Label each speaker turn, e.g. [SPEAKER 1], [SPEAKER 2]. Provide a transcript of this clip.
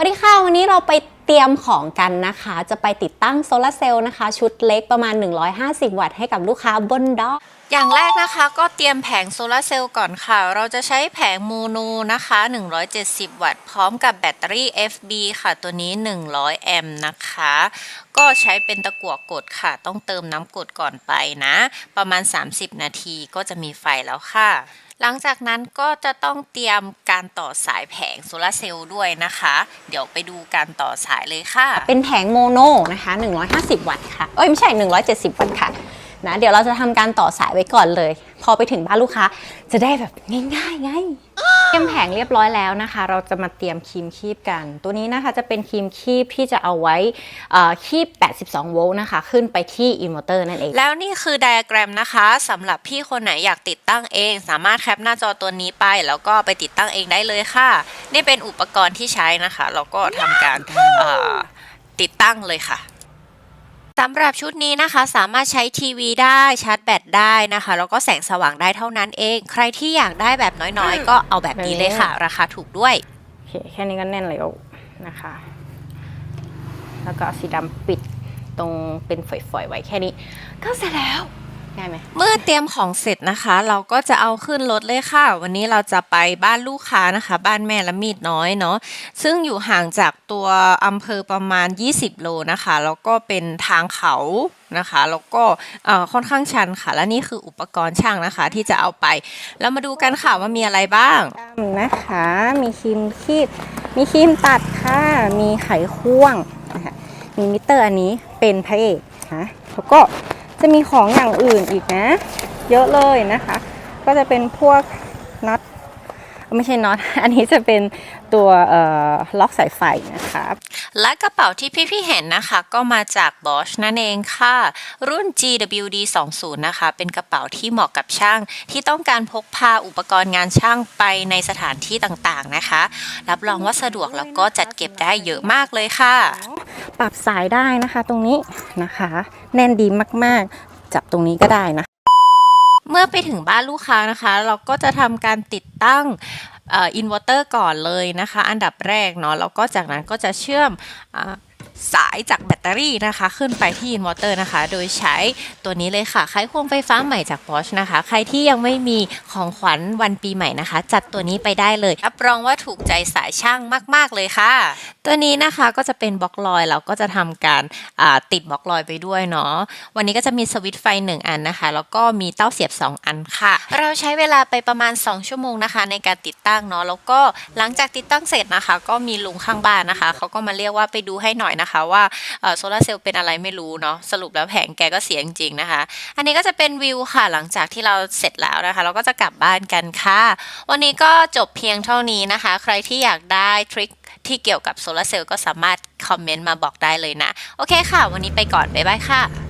[SPEAKER 1] สวัสดีค่ะ วันนี้เราไปเตรียมของกันนะคะ จะไปติดตั้งโซลาร์เซลล์นะคะ ชุดเล็กประมาณ 150 วัตต์ให้กับลูกค้าบนดอก
[SPEAKER 2] อย่างแรกนะคะก็เตรียมแผงโซลาร์เซลล์ก่อนค่ะ เราจะใช้แผงโมโนนะคะ 170 วัตต์พร้อมกับแบตเตอรี่ FB ค่ะตัวนี้ 100 แอมป์นะคะ ก็ใช้เป็นตะกั่วกดค่ะ ต้องเติมน้ำกรดก่อนไปนะ ประมาณ 30 นาทีก็จะมีไฟแล้วค่ะหลังจากนั้นก็จะต้องเตรียมการต่อสายแผงโซลาร์เซลล์ด้วยนะคะ เดี๋ยวไปดูการต่อสายเลยค่ะ
[SPEAKER 1] เป็นแผงโมโนนะคะ 150 วัตต์ค่ะ เอ้ยไม่ใช่ 170 วัตต์ค่ะนะเดี๋ยวเราจะทำการต่อสายไว้ก่อนเลย พอไปถึงบ้านลูกค้า จะได้แบบง่ายๆไง เตรียมแผงเรียบร้อยแล้วนะคะ เราจะมาเตรียมครีมคีบกัน ตัวนี้นะคะจะเป็นครีมคีบที่จะเอาไว้คีบ 82 โวลต์นะคะ ขึ้นไปที่อินเวอร์เตอร์นั่นเอง
[SPEAKER 2] แล้วนี่คือไดอะแกรมนะคะสำหรับพี่คนไหนอยากติดตั้งเอง สามารถแคปหน้าจอตัวนี้ไป แล้วก็ไปติดตั้งเองได้เลยค่ะ นี่เป็นอุปกรณ์ที่ใช้นะคะเราก็ทำการติดตั้งเลยค่ะ สำหรับชุดนี้นะคะสามารถใช้ทีวีได้ชาร์จแบตได้นะคะ แล้วก็แสงสว่างได้เท่านั้นเอง ใครที่อยากได้แบบน้อยๆ ก็เอาแบบนี้เลยค่ะ ราคาถูกด้วย
[SPEAKER 1] โอเค แค่นี้ก็แน่นแล้วนะคะ แล้วก็เอาสีดำปิดตรงเป็นฝอยๆไว้แค่นี้ ก็เสร็จแล้ว ง่ายไหม
[SPEAKER 2] เมื่อเตรียมของเสร็จนะคะ เราก็จะเอาขึ้นรถเลยค่ะ วันนี้เราจะไปบ้านลูกค้านะคะ บ้านแม่ละมีดน้อยเนาะซึ่งอยู่ห่างจากตัวอำเภอประมาณ 20 โลนะคะแล้วก็เป็นทางเขานะคะแล้วก็เอ่อค่อนข้างชันค่ะ และนี่คืออุปกรณ์ช่างนะคะ ที่จะเอาไปแล้วมาดูกันค่ะว่ามีอะไรบ้าง
[SPEAKER 1] นะคะ มีครีมคีบมีครีมตัดค่ะ มีไขควงนะคะมีมิเตอร์อันนี้เป็นพระเอกนะแล้วก็ จะมีของอย่างอื่นอีกนะ เยอะเลยนะคะ ก็จะเป็นพวกน็อตไม่ใช่น็อต อันนี้จะเป็นตัวล็อกสายไฟนะคะ
[SPEAKER 2] และกระเป๋าที่พี่ๆเห็นนะคะ ก็มาจาก Bosch นั่นเองค่ะ รุ่น GWD 20นะคะ เป็นกระเป๋าที่เหมาะกับช่าง ที่ต้องการพกพาอุปกรณ์งานช่างไปในสถานที่ต่างๆนะคะ รับรองว่าสะดวกแล้วก็จัดเก็บได้เยอะมากเลยค่ะ
[SPEAKER 1] ปรับสายได้นะคะตรงนี้นะคะ แน่นดีมากๆ จับตรงนี้ก็ได้นะ
[SPEAKER 2] เมื่อไปถึงบ้านลูกค้านะคะ เราก็จะทำการติดตั้งอินเวอร์เตอร์ก่อนเลยนะคะ อันดับแรกเนาะแล้วก็จากนั้นก็จะเชื่อมอ สายจากแบตเตอรี่นะคะ ขึ้นไปที่อินเวอร์เตอร์นะคะ โดยใช้ตัวนี้เลยค่ะไขควงไฟฟ้าใหม่จาก Bosch นะคะ ใครที่ยังไม่มีของขวัญวันปีใหม่นะคะ จัดตัวนี้ไปได้เลยรับรองว่าถูกใจสายช่างมาก ๆ เลยค่ะ ตัวนี้นะคะก็จะเป็นบล็อกลอยเราก็จะทำการติดบล็อกลอยไปด้วยเนาะวันนี้ก็จะมีสวิตช์ไฟ 1 อันนะคะ แล้วก็มีเต้าเสียบ 2 อันค่ะ เราใช้เวลาไปประมาณ 2 ชั่วโมงนะคะ ในการติดตั้งเนาะแล้วก็หลังจากติดตั้งเสร็จนะคะ ก็มีลุงข้างบ้านนะคะเขาก็มาเรียกว่าไปดูให้หน่อยนะคะว่าโซลาร์เซลล์เป็นอะไรไม่รู้เนาะสรุปแล้วแผงแกก็เสียจริงๆนะคะ อันนี้ก็จะเป็นวิวค่ะหลังจากที่เราเสร็จแล้วนะคะ เราก็จะกลับบ้านกันค่ะ วันนี้ก็จบเพียงเท่านี้นะคะ ใครที่อยากได้ทริคที่เกี่ยวกับโซลาร์เซลล์ก็สามารถคอมเมนต์มาบอกได้เลยนะ โอเคค่ะ วันนี้ไปก่อน บ๊ายบายค่ะ